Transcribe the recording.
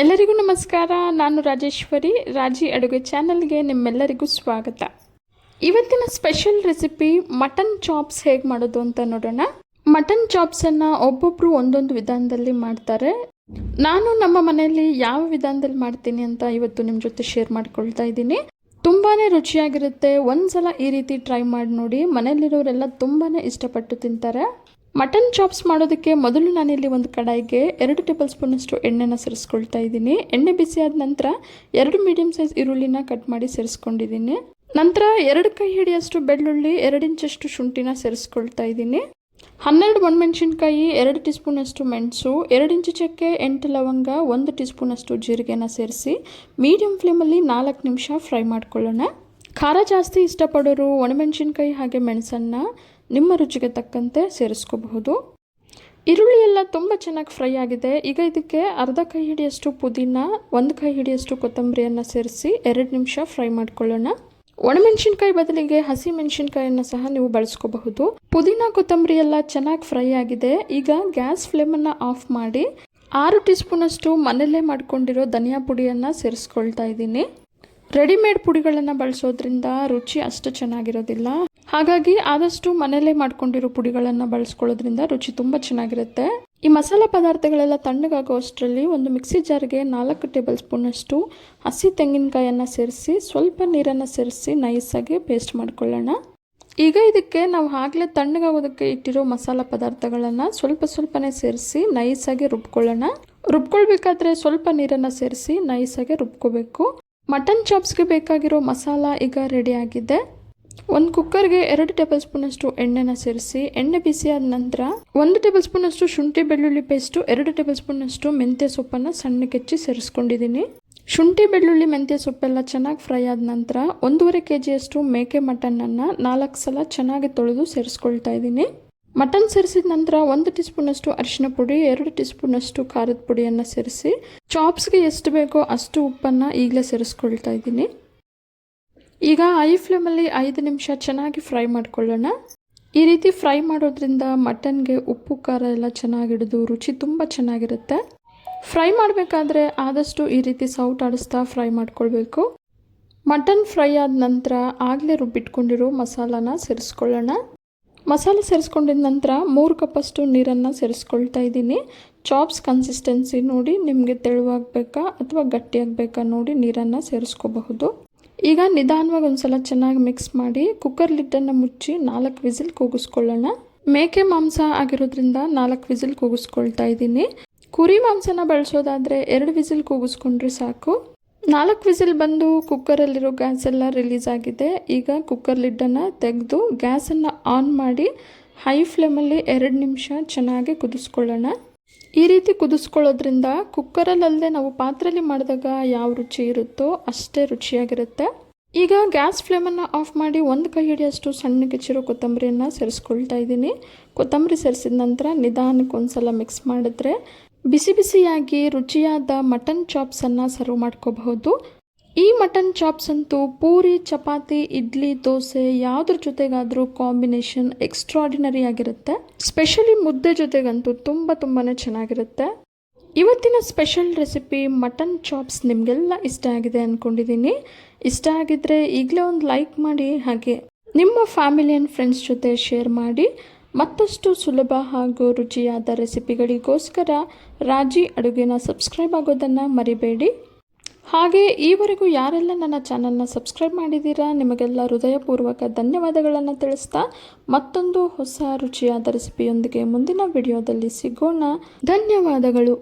ಎಲ್ಲರಿಗೂ ನಮಸ್ಕಾರ, ನಾನು ರಾಜೇಶ್ವರಿ, ರಾಜಿ ಅಡುಗೆ ಚಾನಲ್ಗೆ ನಿಮ್ಮೆಲ್ಲರಿಗೂ ಸ್ವಾಗತ. ಇವತ್ತಿನ ಸ್ಪೆಷಲ್ ರೆಸಿಪಿ ಮಟನ್ ಚಾಪ್ಸ್ ಹೇಗೆ ಮಾಡೋದು ಅಂತ ನೋಡೋಣ. ಮಟನ್ ಚಾಪ್ಸನ್ನು ಒಬ್ಬೊಬ್ಬರು ಒಂದೊಂದು ವಿಧಾನದಲ್ಲಿ ಮಾಡ್ತಾರೆ. ನಾನು ನಮ್ಮ ಮನೆಯಲ್ಲಿ ಯಾವ ವಿಧಾನದಲ್ಲಿ ಮಾಡ್ತೀನಿ ಅಂತ ಇವತ್ತು ನಿಮ್ಮ ಜೊತೆ ಶೇರ್ ಮಾಡ್ಕೊಳ್ತಾ ಇದ್ದೀನಿ. ತುಂಬಾ ರುಚಿಯಾಗಿರುತ್ತೆ. ಒಂದ್ಸಲ ಈ ರೀತಿ ಟ್ರೈ ಮಾಡಿ ನೋಡಿ. ಮನೆಯಲ್ಲಿರೋರೆಲ್ಲ ತುಂಬಾ ಇಷ್ಟಪಟ್ಟು ತಿಂತಾರೆ. ಮಟನ್ ಚಾಪ್ಸ್ ಮಾಡೋದಕ್ಕೆ ಮೊದಲು ನಾನಿಲ್ಲಿ ಒಂದು ಕಡಾಯಿಗೆ ಎರಡು ಟೇಬಲ್ ಸ್ಪೂನಷ್ಟು ಎಣ್ಣೆನ ಸೇರಿಸ್ಕೊಳ್ತಾ ಇದ್ದೀನಿ. ಎಣ್ಣೆ ಬಿಸಿ ಆದ ನಂತರ ಎರಡು ಮೀಡಿಯಮ್ ಸೈಜ್ ಈರುಳ್ಳಿನ ಕಟ್ ಮಾಡಿ ಸೇರಿಸ್ಕೊಂಡಿದ್ದೀನಿ. ನಂತರ ಎರಡು ಕೈ ಹಿಡಿಯಷ್ಟು ಬೆಳ್ಳುಳ್ಳಿ, ಎರಡು ಇಂಚಷ್ಟು ಶುಂಠಿನ ಸೇರಿಸ್ಕೊಳ್ತಾ ಇದ್ದೀನಿ. ಹನ್ನೆರಡು ಒಣಮೆಣಸಿನ್ಕಾಯಿ, ಎರಡು ಟೀ ಸ್ಪೂನಷ್ಟು ಮೆಣಸು, ಎರಡು ಇಂಚು ಚಕ್ಕೆ, ಎಂಟು ಲವಂಗ, ಒಂದು ಟೀ ಸ್ಪೂನಷ್ಟು ಜೀರಿಗೆನ ಸೇರಿಸಿ ಮೀಡಿಯಂ ಫ್ಲೇಮಲ್ಲಿ ನಾಲ್ಕು ನಿಮಿಷ ಫ್ರೈ ಮಾಡ್ಕೊಳ್ಳೋಣ. ಖಾರ ಜಾಸ್ತಿ ಇಷ್ಟಪಡೋರು ಒಣಮೆಣಸಿನ್ಕಾಯಿ ಹಾಗೆ ಮೆಣಸನ್ನು ನಿಮ್ಮ ರುಚಿಗೆ ತಕ್ಕಂತೆ ಸೇರಿಸ್ಕೋಬಹುದು. ಈರುಳ್ಳಿ ಎಲ್ಲ ತುಂಬ ಚೆನ್ನಾಗಿ ಫ್ರೈ ಆಗಿದೆ. ಈಗ ಇದಕ್ಕೆ ಅರ್ಧ ಕೈ ಹಿಡಿಯಷ್ಟು ಪುದೀನ, ಒಂದು ಕೈ ಹಿಡಿಯಷ್ಟು ಕೊತ್ತಂಬರಿಯನ್ನು ಸೇರಿಸಿ ಎರಡು ನಿಮಿಷ ಫ್ರೈ ಮಾಡ್ಕೊಳ್ಳೋಣ. ಒಣಮೆಣಸಿನ್ಕಾಯಿ ಬದಲಿಗೆ ಹಸಿ ಮೆಣಸಿನಕಾಯಿಯನ್ನು ಸಹ ನೀವು ಬಳಸ್ಕೋಬಹುದು. ಪುದೀನ, ಕೊತ್ತಂಬರಿ ಎಲ್ಲ ಚೆನ್ನಾಗಿ ಫ್ರೈ ಆಗಿದೆ. ಈಗ ಗ್ಯಾಸ್ ಫ್ಲೇಮನ್ನು ಆಫ್ ಮಾಡಿ ಆರು ಟೀ ಸ್ಪೂನಷ್ಟು ಮನೆಯಲ್ಲೇ ಮಾಡ್ಕೊಂಡಿರೋ ಧನಿಯಾ ಪುಡಿಯನ್ನು ಸೇರಿಸ್ಕೊಳ್ತಾ ಇದ್ದೀನಿ. ರೆಡಿಮೇಡ್ ಪುಡಿಗಳನ್ನು ಬಳಸೋದ್ರಿಂದ ರುಚಿ ಅಷ್ಟು ಚೆನ್ನಾಗಿರೋದಿಲ್ಲ. ಹಾಗಾಗಿ ಆದಷ್ಟು ಮನೆಯಲ್ಲೇ ಮಾಡ್ಕೊಂಡಿರೋ ಪುಡಿಗಳನ್ನು ಬಳಸ್ಕೊಳ್ಳೋದ್ರಿಂದ ರುಚಿ ತುಂಬ ಚೆನ್ನಾಗಿರುತ್ತೆ. ಈ ಮಸಾಲೆ ಪದಾರ್ಥಗಳೆಲ್ಲ ತಣ್ಣಗಾಗೋ ಅಷ್ಟರಲ್ಲಿ ಒಂದು ಮಿಕ್ಸಿ ಜಾರ್ಗೆ ನಾಲ್ಕು ಟೇಬಲ್ ಸ್ಪೂನಷ್ಟು ಹಸಿ ತೆಂಗಿನಕಾಯನ್ನು ಸೇರಿಸಿ ಸ್ವಲ್ಪ ನೀರನ್ನು ಸೇರಿಸಿ ನೈಸಾಗಿ ಪೇಸ್ಟ್ ಮಾಡ್ಕೊಳ್ಳೋಣ. ಈಗ ಇದಕ್ಕೆ ನಾವು ಆಗಲೇ ತಣ್ಣಗಾಗೋದಕ್ಕೆ ಇಟ್ಟಿರೋ ಮಸಾಲ ಪದಾರ್ಥಗಳನ್ನು ಸ್ವಲ್ಪ ಸ್ವಲ್ಪನೇ ಸೇರಿಸಿ ನೈಸಾಗಿ ರುಬ್ಕೊಳ್ಳೋಣ. ರುಬ್ಕೊಳ್ಬೇಕಾದ್ರೆ ಸ್ವಲ್ಪ ನೀರನ್ನು ಸೇರಿಸಿ ನೈಸಾಗಿ ರುಬ್ಕೋಬೇಕು. ಮಟನ್ ಚಾಪ್ಸ್ಗೆ ಬೇಕಾಗಿರೋ ಮಸಾಲ ಈಗ ರೆಡಿ ಆಗಿದೆ. ಒಂದು ಕುಕ್ಕರ್ಗೆ ಎರಡು ಟೇಬಲ್ ಸ್ಪೂನಷ್ಟು ಎಣ್ಣೆನ ಸೇರಿಸಿ, ಎಣ್ಣೆ ಬಿಸಿ ಆದ ನಂತರ ಒಂದು ಟೇಬಲ್ ಸ್ಪೂನಷ್ಟು ಶುಂಠಿ ಬೆಳ್ಳುಳ್ಳಿ ಪೇಸ್ಟು, ಎರಡು ಟೇಬಲ್ ಸ್ಪೂನಷ್ಟು ಮೆಂತ್ಯ ಸೊಪ್ಪನ್ನು ಸಣ್ಣ ಕೆಚ್ಚಿ ಸೇರಿಸ್ಕೊಂಡಿದ್ದೀನಿ. ಶುಂಠಿ, ಬೆಳ್ಳುಳ್ಳಿ, ಮೆಂತ್ಯ ಸೊಪ್ಪೆಲ್ಲ ಚೆನ್ನಾಗಿ ಫ್ರೈ ಆದ ನಂತರ ಒಂದೂವರೆ ಕೆ ಜಿಯಷ್ಟು ಮೇಕೆ ಮಟನನ್ನು ನಾಲ್ಕು ಸಲ ಚೆನ್ನಾಗಿ ತೊಳೆದು ಸೇರಿಸ್ಕೊಳ್ತಾ ಇದ್ದೀನಿ. ಮಟನ್ ಸೇರಿಸಿದ ನಂತರ ಒಂದು ಟೀ ಸ್ಪೂನಷ್ಟು ಅರಿಶಿನ ಪುಡಿ, ಎರಡು ಟೀ ಸ್ಪೂನಷ್ಟು ಖಾರದ ಪುಡಿಯನ್ನು ಸೇರಿಸಿ, ಚಾಪ್ಸ್ಗೆ ಎಷ್ಟು ಬೇಕೋ ಅಷ್ಟು ಉಪ್ಪನ್ನು ಈಗಲೇ ಸೇರಿಸ್ಕೊಳ್ತಾ ಇದ್ದೀನಿ. ಈಗ ಐ ಫ್ಲೇಮಲ್ಲಿ ಐದು ನಿಮಿಷ ಚೆನ್ನಾಗಿ ಫ್ರೈ ಮಾಡ್ಕೊಳ್ಳೋಣ. ಈ ರೀತಿ ಫ್ರೈ ಮಾಡೋದ್ರಿಂದ ಮಟನ್ಗೆ ಉಪ್ಪು, ಖಾರ ಎಲ್ಲ ಚೆನ್ನಾಗಿ ಹಿಡಿದು ರುಚಿ ತುಂಬ ಚೆನ್ನಾಗಿರುತ್ತೆ. ಫ್ರೈ ಮಾಡಬೇಕಾದ್ರೆ ಆದಷ್ಟು ಈ ರೀತಿ ಸೌಟ್ ಆಡಿಸ್ತಾ ಫ್ರೈ ಮಾಡ್ಕೊಳ್ಬೇಕು. ಮಟನ್ ಫ್ರೈ ಆದ ನಂತರ ಆಗಲೇ ರುಬ್ಬಿಟ್ಕೊಂಡಿರೋ ಮಸಾಲಾನ ಸೇರಿಸ್ಕೊಳ್ಳೋಣ. ಮಸಾಲೆ ಸೇರಿಸ್ಕೊಂಡಿದ ನಂತರ ಮೂರು ಕಪ್ಪಷ್ಟು ನೀರನ್ನು ಸೇರಿಸ್ಕೊಳ್ತಾ ಇದ್ದೀನಿ. ಚಾಪ್ಸ್ ಕನ್ಸಿಸ್ಟೆನ್ಸಿ ನೋಡಿ ನಿಮಗೆ ತೆಳುವಾಗಬೇಕಾ ಅಥವಾ ಗಟ್ಟಿಯಾಗಬೇಕಾ ನೋಡಿ ನೀರನ್ನು ಸೇರಿಸ್ಕೋಬಹುದು. ಈಗ ನಿಧಾನವಾಗಿ ಒಂದ್ಸಲ ಚೆನ್ನಾಗಿ ಮಿಕ್ಸ್ ಮಾಡಿ ಕುಕ್ಕರ್ ಲಿಡ್ಡನ್ನು ಮುಚ್ಚಿ ನಾಲ್ಕು ವಿಸಿಲ್ ಕೂಗಿಸ್ಕೊಳ್ಳೋಣ. ಮೇಕೆ ಮಾಂಸ ಆಗಿರೋದ್ರಿಂದ ನಾಲ್ಕು ವಿಸಿಲ್ ಕೂಗಿಸ್ಕೊಳ್ತಾ ಇದ್ದೀನಿ. ಕುರಿ ಮಾಂಸನ ಬಳಸೋದಾದರೆ ಎರಡು ವಿಸಿಲ್ ಕೂಗಿಸ್ಕೊಂಡ್ರೆ ಸಾಕು. ನಾಲ್ಕು ವಿಸಿಲ್ ಬಂದು ಕುಕ್ಕರಲ್ಲಿರೋ ಗ್ಯಾಸ್ ಎಲ್ಲ ರಿಲೀಸ್ ಆಗಿದೆ. ಈಗ ಕುಕ್ಕರ್ ಲಿಡ್ಡನ್ನು ತೆಗೆದು ಗ್ಯಾಸನ್ನು ಆನ್ ಮಾಡಿ ಹೈ ಫ್ಲೇಮಲ್ಲಿ ಎರಡು ನಿಮಿಷ ಚೆನ್ನಾಗಿ ಕುದಿಸ್ಕೊಳ್ಳೋಣ. ಈ ರೀತಿ ಕುದಿಸ್ಕೊಳ್ಳೋದ್ರಿಂದ ಕುಕ್ಕರಲ್ಲಲ್ಲದೆ ನಾವು ಪಾತ್ರೆಯಲ್ಲಿ ಮಾಡಿದಾಗ ಯಾವ ರುಚಿ ಇರುತ್ತೋ ಅಷ್ಟೇ ರುಚಿಯಾಗಿರುತ್ತೆ. ಈಗ ಗ್ಯಾಸ್ ಫ್ಲೇಮನ್ನು ಆಫ್ ಮಾಡಿ ಒಂದು ಕೈ ಹಿಡಿಯಷ್ಟು ಸಣ್ಣ ಹೆಚ್ಚಿರೋ ಕೊತ್ತಂಬರಿಯನ್ನು ಸೇರಿಸ್ಕೊಳ್ತಾ ಇದ್ದೀನಿ. ಕೊತ್ತಂಬರಿ ಸೇರಿಸಿದ ನಂತರ ನಿಧಾನಕ್ಕೆ ಒಂದ್ಸಲ ಮಿಕ್ಸ್ ಮಾಡಿದ್ರೆ ಬಿಸಿ ಬಿಸಿಯಾಗಿ ರುಚಿಯಾದ ಮಟನ್ ಚಾಪ್ಸನ್ನು ಸರ್ವ್ ಮಾಡ್ಕೋಬಹುದು. ಈ ಮಟನ್ ಚಾಪ್ಸ್ ಅಂತೂ ಪೂರಿ, ಚಪಾತಿ, ಇಡ್ಲಿ, ದೋಸೆ ಯಾವುದ್ರ ಜೊತೆಗಾದರೂ ಕಾಂಬಿನೇಷನ್ ಎಕ್ಸ್ಟ್ರಾಡಿನರಿ ಆಗಿರುತ್ತೆ. ಸ್ಪೆಷಲಿ ಮುದ್ದೆ ಜೊತೆಗಂತೂ ತುಂಬ ತುಂಬಾ ಚೆನ್ನಾಗಿರುತ್ತೆ. ಇವತ್ತಿನ ಸ್ಪೆಷಲ್ ರೆಸಿಪಿ ಮಟನ್ ಚಾಪ್ಸ್ ನಿಮಗೆಲ್ಲ ಇಷ್ಟ ಆಗಿದೆ ಅಂದ್ಕೊಂಡಿದ್ದೀನಿ ಇಷ್ಟ ಆಗಿದ್ದರೆ ಈಗಲೇ ಒಂದು ಲೈಕ್ ಮಾಡಿ, ಹಾಗೆ ನಿಮ್ಮ ಫ್ಯಾಮಿಲಿ ಆ್ಯಂಡ್ ಫ್ರೆಂಡ್ಸ್ ಜೊತೆ ಶೇರ್ ಮಾಡಿ. ಮತ್ತಷ್ಟು ಸುಲಭ ಹಾಗೂ ರುಚಿಯಾದ ರೆಸಿಪಿಗಳಿಗೋಸ್ಕರ ರಾಜಿ ಅಡುಗೆನ ಸಬ್ಸ್ಕ್ರೈಬ್ ಆಗೋದನ್ನು ಮರಿಬೇಡಿ. ಹಾಗೆ ಈವರೆಗೂ ಯಾರೆಲ್ಲ ನನ್ನ ಚಾನಲ್ನ ಸಬ್ಸ್ಕ್ರೈಬ್ ಮಾಡಿದ್ದೀರಾ, ನಿಮಗೆಲ್ಲ ಹೃದಯಪೂರ್ವಕ ಧನ್ಯವಾದಗಳನ್ನು ತಿಳಿಸ್ತಾ ಮತ್ತೊಂದು ಹೊಸ ರುಚಿಯಾದ ರೆಸಿಪಿಯೊಂದಿಗೆ ಮುಂದಿನ ವಿಡಿಯೋದಲ್ಲಿ ಸಿಗೋಣ. ಧನ್ಯವಾದಗಳು.